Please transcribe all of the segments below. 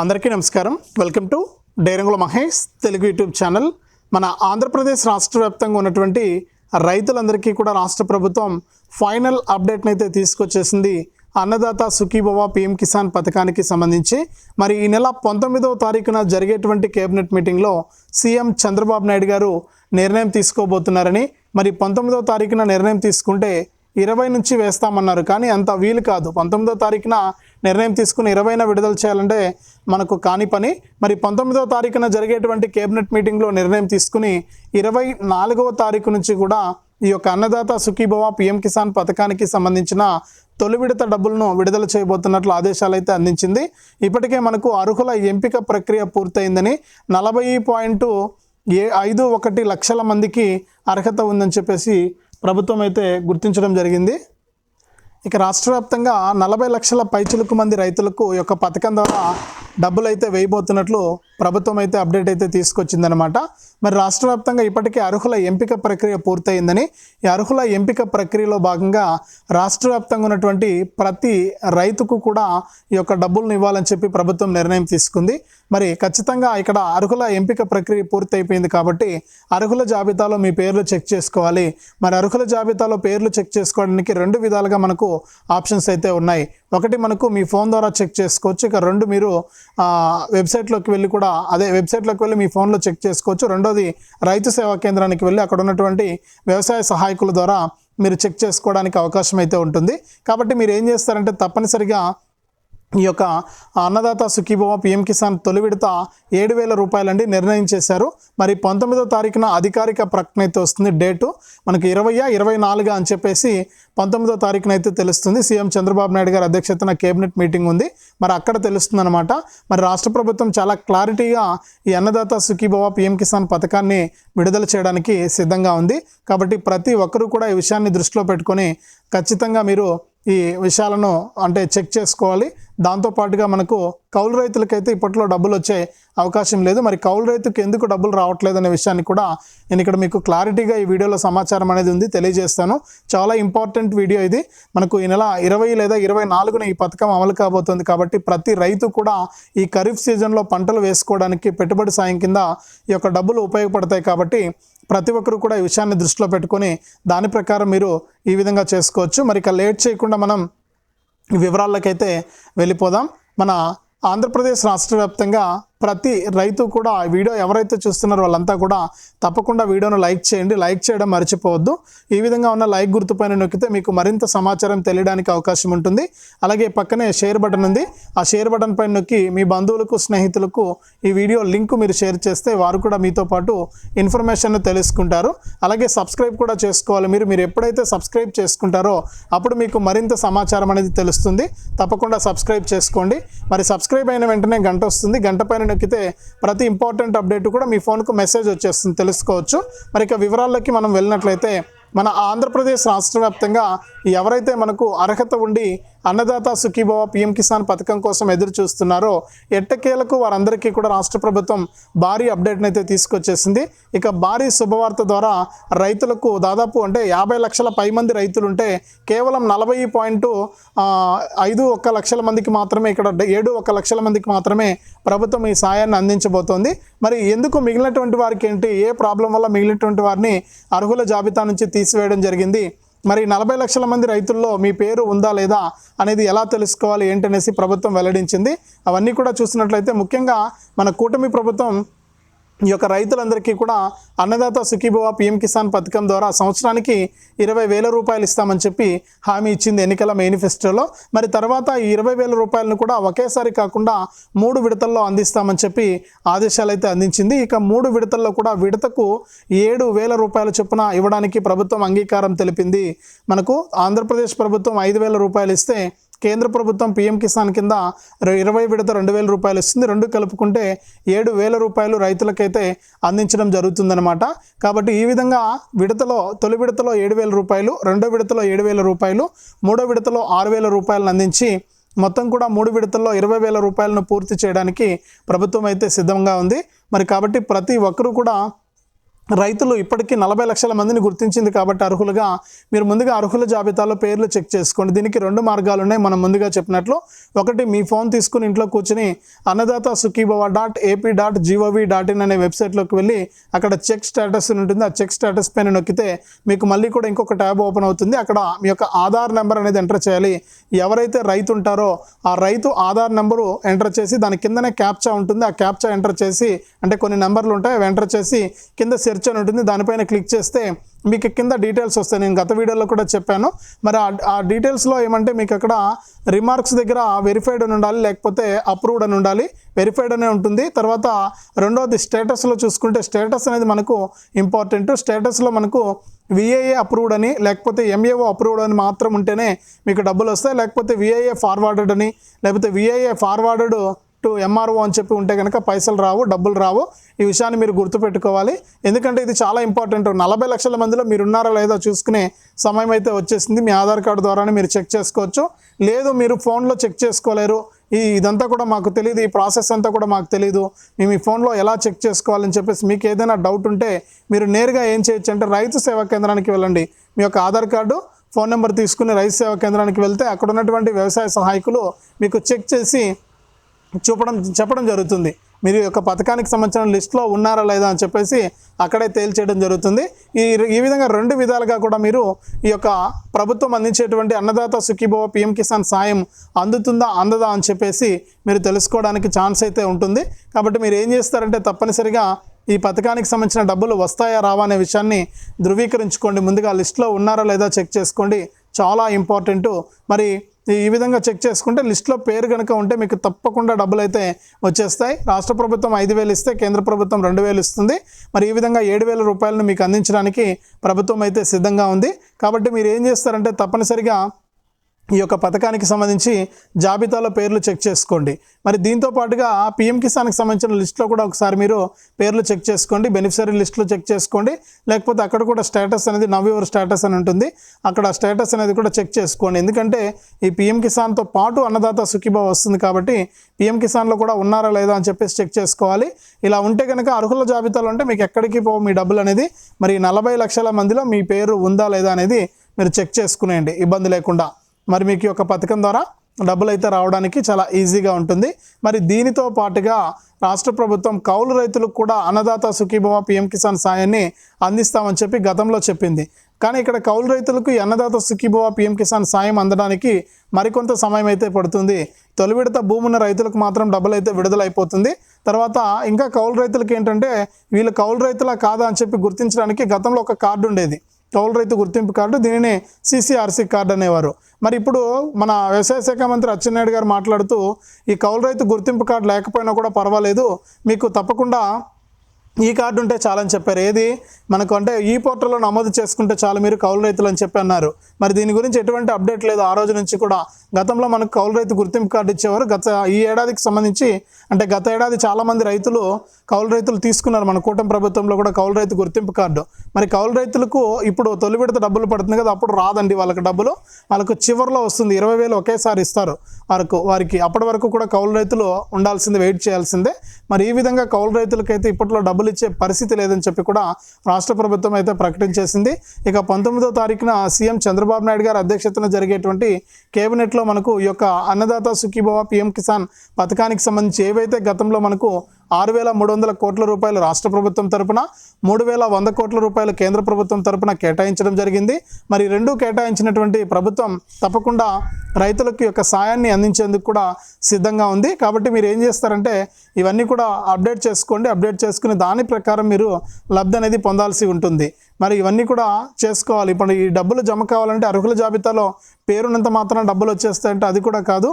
అందరికీ నమస్కారం. Welcome to Dairangula Mahesh Telugu YouTube channel. మన ఆంధ్రప్రదేశ్ రాష్ట్ర వ్యాప్తంగా ఉన్నటువంటి రైతులందరికీ కూడా రాష్ట్ర ప్రభుత్వం ఫైనల్ అప్డేట్ని అయితే తీసుకొచ్చేసింది అన్నదాత సుఖీభవ పిఎం కిసాన్ పథకానికి సంబంధించి. మరి ఈ నెల పంతొమ్మిదవ తారీఖున జరిగేటువంటి కేబినెట్ మీటింగ్లో సీఎం చంద్రబాబు నాయుడు గారు నిర్ణయం తీసుకోబోతున్నారని మరి పంతొమ్మిదవ తారీఖున నిర్ణయం తీసుకుంటే ఇరవై నుంచి వేస్తామన్నారు. కానీ అంత వీలు కాదు. పంతొమ్మిదో తారీఖున నిర్ణయం తీసుకుని ఇరవైన విడుదల చేయాలంటే మనకు కాని పని. మరి పంతొమ్మిదో తారీఖున జరిగేటువంటి కేబినెట్ మీటింగ్లో నిర్ణయం తీసుకుని ఇరవై నాలుగవ తారీఖు నుంచి కూడా ఈ యొక్క అన్నదాత సుఖీభవ పిఎం కిసాన్ పథకానికి సంబంధించిన తొలి విడత డబ్బులను విడుదల చేయబోతున్నట్లు ఆదేశాలు అయితే అందించింది. ఇప్పటికే మనకు అర్హుల ఎంపిక ప్రక్రియ పూర్తయిందని నలభై పాయింట్ ఏ ఐదు ఒకటి లక్షల మందికి అర్హత ఉందని చెప్పేసి ప్రభుత్వం అయితే గుర్తించడం జరిగింది. ఇక రాష్ట్ర వ్యాప్తంగా నలభై లక్షల పైచులకు మంది రైతులకు ఈ యొక్క పథకం ద్వారా డబ్బులు అయితే వేయబోతున్నట్లు ప్రభుత్వం అయితే అప్డేట్ అయితే తీసుకొచ్చిందనమాట మరి రాష్ట్ర వ్యాప్తంగా ఇప్పటికే అర్హుల ఎంపిక ప్రక్రియ పూర్తయిందని ఈ అర్హుల ఎంపిక ప్రక్రియలో భాగంగా రాష్ట్ర వ్యాప్తంగా ఉన్నటువంటి ప్రతి రైతుకు కూడా ఈ యొక్క డబ్బులను ఇవ్వాలని చెప్పి ప్రభుత్వం నిర్ణయం తీసుకుంది. మరి ఖచ్చితంగా ఇక్కడ అర్హుల ఎంపిక ప్రక్రియ పూర్తయిపోయింది కాబట్టి అర్హుల జాబితాలో మీ పేర్లు చెక్ చేసుకోవాలి. మరి అర్హుల జాబితాలో పేర్లు చెక్ చేసుకోవడానికి రెండు విధాలుగా మనకు ఆప్షన్స్ అయితే ఉన్నాయి. ఒకటి మనకు మీ ఫోన్ ద్వారా చెక్ చేసుకోవచ్చు. ఇక రెండు మీరు వెబ్సైట్లోకి వెళ్ళి కూడా అదే వెబ్సైట్లోకి వెళ్ళి మీ ఫోన్లో చెక్ చేసుకోవచ్చు. రెండోది రైతు సేవా కేంద్రానికి వెళ్ళి అక్కడ ఉన్నటువంటి వ్యవసాయ సహాయకుల ద్వారా మీరు చెక్ చేసుకోవడానికి అవకాశం అయితే ఉంటుంది. కాబట్టి మీరు ఏం చేస్తారంటే తప్పనిసరిగా ఈ యొక్క అన్నదాత సుఖీభవ పిఎం కిసాన్ తొలి విడత ఏడు వేల రూపాయలండి నిర్ణయం చేశారు. మరి పంతొమ్మిదో తారీఖున అధికారిక ప్రకటన అయితే వస్తుంది డేటు మనకి ఇరవై ఇరవై నాలుగు అని చెప్పేసి పంతొమ్మిదో తారీఖున అయితే తెలుస్తుంది. సీఎం చంద్రబాబు నాయుడు గారి అధ్యక్షతన కేబినెట్ మీటింగ్ ఉంది. మరి అక్కడ తెలుస్తుంది అనమాట మరి రాష్ట్ర ప్రభుత్వం చాలా క్లారిటీగా ఈ అన్నదాత సుఖీభవ పిఎం కిసాన్ పథకాన్ని విడుదల చేయడానికి సిద్ధంగా ఉంది. కాబట్టి ప్రతి ఒక్కరూ కూడా ఈ విషయాన్ని దృష్టిలో పెట్టుకొని ఖచ్చితంగా మీరు ఈ విషయాలను అంటే చెక్ చేసుకోవాలి. దాంతోపాటుగా మనకు కౌలు రైతులకైతే ఇప్పట్లో డబ్బులు వచ్చే అవకాశం లేదు. మరి కౌలు రైతుకు ఎందుకు డబ్బులు రావట్లేదు అనే విషయాన్ని కూడా నేను ఇక్కడ మీకు క్లారిటీగా ఈ వీడియోలో సమాచారం అనేది ఉంది తెలియజేస్తాను. చాలా ఇంపార్టెంట్ వీడియో ఇది. మనకు ఈ నెల ఇరవై లేదా ఇరవై నాలుగున ఈ పథకం అమలు కాబోతుంది కాబట్టి ప్రతి రైతు కూడా ఈ ఖరీఫ్ సీజన్లో పంటలు వేసుకోవడానికి పెట్టుబడి సాయం కింద ఈ యొక్క డబ్బులు ఉపయోగపడతాయి కాబట్టి ప్రతి ఒక్కరు కూడా ఈ విషయాన్ని దృష్టిలో పెట్టుకొని దాని ప్రకారం మీరు ఈ విధంగా చేసుకోవచ్చు. మరి ఇక లేట్ చేయకుండా మనం వివరాలకైతే వెళ్ళిపోదాం. మన ఆంధ్రప్రదేశ్ రాష్ట్ర వ్యాప్తంగా ప్రతి రైతు కూడా వీడియో ఎవరైతే చూస్తున్నారో వాళ్ళంతా కూడా తప్పకుండా వీడియోను లైక్ చేయండి. లైక్ చేయడం మర్చిపోవద్దు. ఈ విధంగా ఉన్న లైక్ గుర్తుపైన నొక్కితే మీకు మరింత సమాచారం తెలియడానికి అవకాశం ఉంటుంది. అలాగే పక్కనే షేర్ బటన్ ఉంది. ఆ షేర్ బటన్ పైన నొక్కి మీ బంధువులకు స్నేహితులకు ఈ వీడియో లింక్ మీరు షేర్ చేస్తే వారు కూడా మీతో పాటు ఇన్ఫర్మేషన్ తెలుసుకుంటారు. అలాగే సబ్స్క్రైబ్ కూడా చేసుకోవాలి. మీరు మీరు ఎప్పుడైతే సబ్స్క్రైబ్ చేసుకుంటారో అప్పుడు మీకు మరింత సమాచారం అనేది తెలుస్తుంది. తప్పకుండా సబ్స్క్రైబ్ చేసుకోండి. మరి సబ్స్క్రైబ్ అయిన వెంటనే గంట వస్తుంది. గంట పైన నొక్కితే ప్రతి ఇంపార్టెంట్ అప్డేట్ కూడా మీ ఫోన్కు మెసేజ్ వచ్చేస్తుంది తెలుసుకోవచ్చు. మరి ఇక వివరాల్లోకి మనం వెళ్ళినట్లయితే మన ఆంధ్రప్రదేశ్ రాష్ట్ర వ్యాప్తంగా ఎవరైతే మనకు అర్హత ఉండి అన్నదాత సుఖీభవ పీఎం కిసాన్ పథకం కోసం ఎదురు చూస్తున్నారో ఎట్టకేలకు వారందరికీ కూడా రాష్ట్ర ప్రభుత్వం భారీ అప్డేట్ని అయితే తీసుకొచ్చేసింది. ఇక భారీ శుభవార్త ద్వారా రైతులకు దాదాపు అంటే యాభై లక్షల పై మంది రైతులు ఉంటే కేవలం నలభై పాయింట్ ఐదు ఒక్క లక్షల మందికి మాత్రమే ఇక్కడ ఏడు ఒక్క లక్షల మందికి మాత్రమే ప్రభుత్వం ఈ సాయాన్ని అందించబోతోంది. మరి ఎందుకు మిగిలినటువంటి వారికి ఏంటి? ఏ ప్రాబ్లం వల్ల మిగిలినటువంటి వారిని అర్హుల జాబితా నుంచి తీసివేయడం జరిగింది? మరి నలభై లక్షల మంది రైతుల్లో మీ పేరు ఉందా లేదా అనేది ఎలా తెలుసుకోవాలి ఏంటనేసి ప్రభుత్వం వెల్లడించింది. అవన్నీ కూడా చూసినట్లయితే ముఖ్యంగా మన కూటమి ప్రభుత్వం ఈ యొక్క రైతులందరికీ కూడా అన్నదాత సుఖీభవ పిఎం కిసాన్ పథకం ద్వారా సంవత్సరానికి ఇరవై వేల రూపాయలు ఇస్తామని చెప్పి హామీ ఇచ్చింది ఎన్నికల మేనిఫెస్టోలో. మరి తర్వాత ఈ ఇరవై వేల రూపాయలను కూడా ఒకేసారి కాకుండా మూడు విడతల్లో అందిస్తామని చెప్పి ఆదేశాలు అయితే అందించింది. ఇక మూడు విడతల్లో కూడా విడతకు ఏడు వేల రూపాయల చొప్పున ఇవ్వడానికి ప్రభుత్వం అంగీకారం తెలిపింది. మనకు ఆంధ్రప్రదేశ్ ప్రభుత్వం ఐదు వేల రూపాయలు ఇస్తే కేంద్ర ప్రభుత్వం పీఎం కిసాన్ కింద ఇరవై విడత రెండు వేల రూపాయలు ఇస్తుంది. రెండు కలుపుకుంటే ఏడు వేల రూపాయలు రైతులకైతే అందించడం జరుగుతుందన్నమాట. కాబట్టి ఈ విధంగా విడతలో తొలి విడతలో ఏడు వేల రూపాయలు రెండో విడతలో ఏడు వేల రూపాయలు మూడో విడతలో ఆరు వేల రూపాయలను అందించి మొత్తం కూడా మూడు విడతల్లో ఇరవై వేల రూపాయలను పూర్తి చేయడానికి ప్రభుత్వం అయితే సిద్ధంగా ఉంది. మరి కాబట్టి ప్రతి ఒక్కరూ కూడా రైతులు ఇప్పటికీ నలభై లక్షల మందిని గుర్తించింది కాబట్టి అర్హులుగా మీరు ముందుగా అర్హుల జాబితాలో పేర్లు చెక్ చేసుకోండి. దీనికి రెండు మార్గాలు ఉన్నాయి. మనం ముందుగా చెప్పినట్లు ఒకటి మీ ఫోన్ తీసుకుని ఇంట్లో కూర్చుని Annadata Sukhibhava dot AP dot gov dot in అనే వెబ్సైట్లోకి వెళ్ళి అక్కడ చెక్ స్టేటస్ ఉంటుంది. ఆ చెక్ స్టేటస్ పైన నొక్కితే మీకు మళ్ళీ కూడా ఇంకొక ట్యాబ్ ఓపెన్ అవుతుంది. అక్కడ మీ యొక్క ఆధార్ నెంబర్ అనేది ఎంటర్ చేయాలి. ఎవరైతే రైతు ఉంటారో ఆ రైతు ఆధార్ నెంబరు ఎంటర్ చేసి దాని కిందనే క్యాప్చా ఉంటుంది. ఆ క్యాప్చా ఎంటర్ చేసి అంటే కొన్ని నెంబర్లు ఉంటాయి అవి ఎంటర్ చేసి కింద సెర్చ్ అని ఉంటుంది. దానిపైన క్లిక్ చేస్తే మీకు కింద డీటెయిల్స్ వస్తాయి. నేను గత వీడియోలో కూడా చెప్పాను. మరి ఆ డీటెయిల్స్లో ఏమంటే మీకు అక్కడ రిమార్క్స్ దగ్గర వెరిఫైడ్ అని ఉండాలి లేకపోతే అప్రూవ్డ్ అని ఉండాలి. వెరిఫైడ్ అనే ఉంటుంది. తర్వాత రెండవది స్టేటస్లో చూసుకుంటే స్టేటస్ అనేది మనకు ఇంపార్టెంట్ స్టేటస్లో మనకు విఏఏ అప్రూవ్డ్ అని లేకపోతే ఎంఏఓ అప్రూవ్డ్ అని మాత్రం ఉంటేనే మీకు డబ్బులు వస్తాయి. లేకపోతే విఐఏ ఫార్వర్డెడ్ అని లేకపోతే విఐఏ ఫార్వర్డెడ్ టు ఎంఆర్ఓ అని చెప్పి ఉంటే కనుక పైసలు రావు డబ్బులు రావు. ఈ విషయాన్ని మీరు గుర్తుపెట్టుకోవాలి. ఎందుకంటే ఇది చాలా ఇంపార్టెంట్. నలభై లక్షల మందిలో మీరు ఉన్నారా లేదా చూసుకునే సమయం అయితే వచ్చేసింది. మీ ఆధార్ కార్డు ద్వారానే మీరు చెక్ చేసుకోవచ్చు. లేదు మీరు ఫోన్లో చెక్ చేసుకోలేరు. ఈ ఇదంతా కూడా మాకు తెలియదు ఈ ప్రాసెస్ అంతా కూడా మాకు తెలియదు మేము ఈ ఫోన్లో ఎలా చెక్ చేసుకోవాలని చెప్పేసి మీకు ఏదైనా డౌట్ ఉంటే మీరు నేరుగా ఏం చేయొచ్చు అంటే రైతు సేవా కేంద్రానికి వెళ్ళండి. మీ యొక్క ఆధార్ కార్డు ఫోన్ నెంబర్ తీసుకుని రైతు సేవా కేంద్రానికి వెళ్తే అక్కడ ఉన్నటువంటి వ్యవసాయ సహాయకులు మీకు చెక్ చేసి చూపడం చెప్పడం జరుగుతుంది. మీరు ఈ యొక్క పథకానికి సంబంధించిన లిస్ట్లో ఉన్నారా లేదా అని చెప్పేసి అక్కడే తేల్చేయడం జరుగుతుంది. ఈ ఈ విధంగా రెండు విధాలుగా కూడా మీరు ఈ యొక్క ప్రభుత్వం అందించేటువంటి అన్నదాత సుఖీభవ పిఎం కిసాన్ సాయం అందుతుందా అందదా అని చెప్పేసి మీరు తెలుసుకోవడానికి ఛాన్స్ అయితే ఉంటుంది. కాబట్టి మీరు ఏం చేస్తారంటే తప్పనిసరిగా ఈ పథకానికి సంబంధించిన డబ్బులు వస్తాయా రావా అనే విషయాన్ని ధృవీకరించుకోండి. ముందుగా లిస్ట్లో ఉన్నారా లేదా చెక్ చేసుకోండి. చాలా ఇంపార్టెంటు. మరి ఈ విధంగా చెక్ చేసుకుంటే లిస్ట్లో పేరు కనుక ఉంటే మీకు తప్పకుండా డబ్బులు అయితే వచ్చేస్తాయి. రాష్ట్ర ప్రభుత్వం ఐదు వేలు ఇస్తే కేంద్ర ప్రభుత్వం రెండు వేలు ఇస్తుంది. మరి ఈ విధంగా ఏడు వేల రూపాయలను మీకు అందించడానికి ప్రభుత్వం అయితే సిద్ధంగా ఉంది. కాబట్టి మీరు ఏం చేస్తారంటే తప్పనిసరిగా ఈ యొక్క పథకానికి సంబంధించి జాబితాలో పేర్లు చెక్ చేసుకోండి. మరి దీంతో పాటుగా పిఎం కిసాన్కి సంబంధించిన లిస్ట్లో కూడా ఒకసారి మీరు పేర్లు చెక్ చేసుకోండి. బెనిఫిషరీ లిస్టులో చెక్ చేసుకోండి. లేకపోతే అక్కడ కూడా స్టేటస్ అనేది నవ్ యువర్ స్టేటస్ అని ఉంటుంది. అక్కడ స్టేటస్ అనేది కూడా చెక్ చేసుకోండి. ఎందుకంటే ఈ పిఎం కిసాన్తో పాటు అన్నదాత సుఖీభావ వస్తుంది కాబట్టి పిఎం కిసాన్లో కూడా ఉన్నారా లేదా అని చెప్పేసి చెక్ చేసుకోవాలి. ఇలా ఉంటే కనుక అర్హుల జాబితాలో ఉంటే మీకు ఎక్కడికి పో మీ డబ్బులు అనేది. మరి నలభై లక్షల మందిలో మీ పేరు ఉందా లేదా అనేది మీరు చెక్ చేసుకునేయండి. ఇబ్బంది లేకుండా. మరి మీకు ఈ యొక్క పథకం ద్వారా డబ్బులు అయితే రావడానికి చాలా ఈజీగా ఉంటుంది. మరి దీనితో పాటుగా రాష్ట్ర ప్రభుత్వం కౌలు రైతులకు కూడా అన్నదాత సుఖీభవ పిఎం కిసాన్ సాయాన్ని అందిస్తామని చెప్పి గతంలో చెప్పింది. కానీ ఇక్కడ కౌలు రైతులకు అన్నదాత సుఖీభవ పిఎం కిసాన్ సాయం అందడానికి మరికొంత సమయం అయితే పడుతుంది. తొలి విడత భూమున్న రైతులకు మాత్రం డబ్బులు అయితే విడుదలైపోతుంది. తర్వాత ఇంకా కౌలు రైతులకు ఏంటంటే వీళ్ళు కౌలు రైతులా కాదా అని చెప్పి గుర్తించడానికి గతంలో ఒక కార్డు ఉండేది. కౌలు రైతు గుర్తింపు కార్డు దీనిని సిసిఆర్సి కార్డు అనేవారు. మరి ఇప్పుడు మన వ్యవసాయ శాఖ మంత్రి అచ్చెన్నాయుడు గారు మాట్లాడుతూ ఈ కౌలు రైతు గుర్తింపు కార్డు లేకపోయినా కూడా పర్వాలేదు. మీకు తప్పకుండా ఈ కార్డు ఉంటే చాలని చెప్పారు. ఏది? మనకు అంటే ఈ పోర్టల్లో నమోదు చేసుకుంటే చాలు మీరు కౌలు రైతులు అని చెప్పి అన్నారు. మరి దీని గురించి ఎటువంటి అప్డేట్ లేదు. ఆ రోజు నుంచి కూడా గతంలో మనకు కౌలు రైతు గుర్తింపు కార్డు ఇచ్చేవారు. గత ఈ ఏడాదికి సంబంధించి అంటే గత ఏడాది చాలామంది రైతులు కౌలు రైతులు తీసుకున్నారు. మన కూటమి ప్రభుత్వంలో కూడా కౌలు రైతు గుర్తింపు కార్డు. మరి కౌలు రైతులకు ఇప్పుడు తొలి విడత డబ్బులు పడుతుంది కదా అప్పుడు రాదండి వాళ్ళకి డబ్బులు. వాళ్ళకు చివరిలో వస్తుంది. ఇరవై వేలు ఒకేసారి ఇస్తారు వరకు వారికి. అప్పటి వరకు కూడా కౌలు రైతులు ఉండాల్సిందే వెయిట్ చేయాల్సిందే. మరి ఈ విధంగా కౌలు రైతులకైతే ఇప్పట్లో డబ్బులు ఇచ్చే పరిస్థితి లేదని చెప్పి కూడా రాష్ట్ర ప్రభుత్వం అయితే ప్రకటించేసింది. ఇక పంతొమ్మిదో తారీఖున సీఎం చంద్రబాబు నాయుడు గారి అధ్యక్షతన జరిగేటువంటి కేబినెట్లో మనకు ఈ యొక్క అన్నదాత సుఖీభవ పిఎం కిసాన్ పథకానికి సంబంధించి ఏవైతే గతంలో మనకు ఆరు వేల మూడు వందల కోట్ల రూపాయలు రాష్ట్ర ప్రభుత్వం తరపున మూడు వేల వంద కోట్ల రూపాయలు కేంద్ర ప్రభుత్వం తరపున కేటాయించడం జరిగింది. మరి రెండు కేటాయించినటువంటి ప్రభుత్వం తప్పకుండా రైతులకు యొక్క సాయాన్ని అందించేందుకు కూడా సిద్ధంగా ఉంది. కాబట్టి మీరు ఏం చేస్తారంటే ఇవన్నీ కూడా అప్డేట్ చేసుకోండి. అప్డేట్ చేసుకుని దాని ప్రకారం మీరు లబ్ధి అనేది పొందాల్సి ఉంటుంది. మరి ఇవన్నీ కూడా చేసుకోవాలి. ఇప్పుడు ఈ డబ్బులు జమ కావాలంటే అర్హుల జాబితాలో పేరునంత మాత్రం డబ్బులు వచ్చేస్తాయంటే అది కూడా కాదు.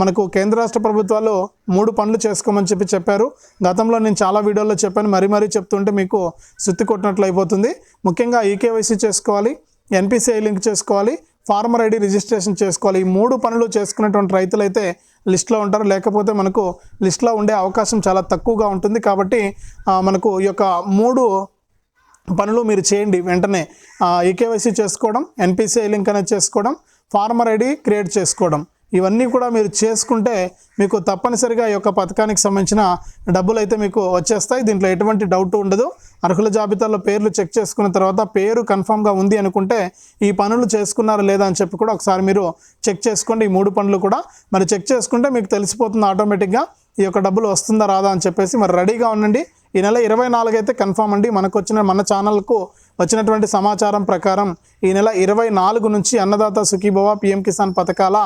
మనకు కేంద్ర రాష్ట్ర ప్రభుత్వాలు మూడు పనులు చేసుకోమని చెప్పి చెప్పారు. గతంలో నేను చాలా వీడియోల్లో చెప్పాను. మరీ మరీ చెప్తుంటే మీకు సుత్తి కొట్టినట్లు అయిపోతుంది. ముఖ్యంగా ఈకేవైసీ చేసుకోవాలి. ఎన్పిసిఐ లింక్ చేసుకోవాలి. ఫార్మర్ ఐడి రిజిస్ట్రేషన్ చేసుకోవాలి. ఈ మూడు పనులు చేసుకునేటువంటి రైతులైతే లిస్ట్లో ఉంటారు. లేకపోతే మనకు లిస్ట్లో ఉండే అవకాశం చాలా తక్కువగా ఉంటుంది. కాబట్టి మనకు ఈ యొక్క మూడు పనులు మీరు చేయండి వెంటనే. ఈకేవైసీ చేసుకోవడం ఎన్పిసిఐ లింక్ అనేది చేసుకోవడం ఫార్మర్ ఐడి క్రియేట్ చేసుకోవడం. ఇవన్నీ కూడా మీరు చేసుకుంటే మీకు తప్పనిసరిగా ఈ యొక్క పథకానికి సంబంధించిన డబ్బులు అయితే మీకు వచ్చేస్తాయి. దీంట్లో ఎటువంటి డౌట్ ఉండదు. అర్హుల జాబితాలో పేర్లు చెక్ చేసుకున్న తర్వాత పేరు కన్ఫామ్గా ఉంది అనుకుంటే ఈ పనులు చేసుకున్నారా లేదా అని చెప్పి కూడా ఒకసారి మీరు చెక్ చేసుకోండి. ఈ మూడు పనులు కూడా మరి చెక్ చేసుకుంటే మీకు తెలిసిపోతుంది ఆటోమేటిక్గా ఈ యొక్క డబ్బులు వస్తుందా రాదా అని చెప్పేసి మరి రెడీగా ఉండండి. ఈ నెల ఇరవై నాలుగు అయితే కన్ఫామ్ అండి. మనకు వచ్చిన మన ఛానల్కు వచ్చినటువంటి సమాచారం ప్రకారం ఈ నెల ఇరవై నాలుగు నుంచి అన్నదాత సుఖీభవ పిఎం కిసాన్ పథకాల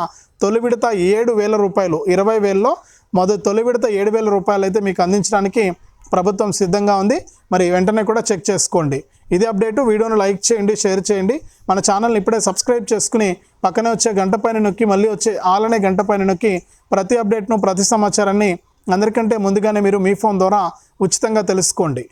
తొలి విడత ఏడు వేల రూపాయలు ఇరవై వేలలో మొదటి తొలి విడత ఏడు వేల రూపాయలు అయితే మీకు అందించడానికి ప్రభుత్వం సిద్ధంగా ఉంది. మరి వెంటనే కూడా చెక్ చేసుకోండి. ఇదే అప్డేటు వీడియోను లైక్ చేయండి షేర్ చేయండి. మన ఛానల్ని ఇప్పుడే సబ్స్క్రైబ్ చేసుకుని పక్కనే వచ్చే గంట పైన నొక్కి మళ్ళీ వచ్చే ఆలనే గంట పైన నొక్కి ప్రతి అప్డేట్ను ప్రతి సమాచారాన్ని అందరికంటే ముందుగానే మీరు మీ ఫోన్ ద్వారా ఉచితంగా తెలుసుకోండి.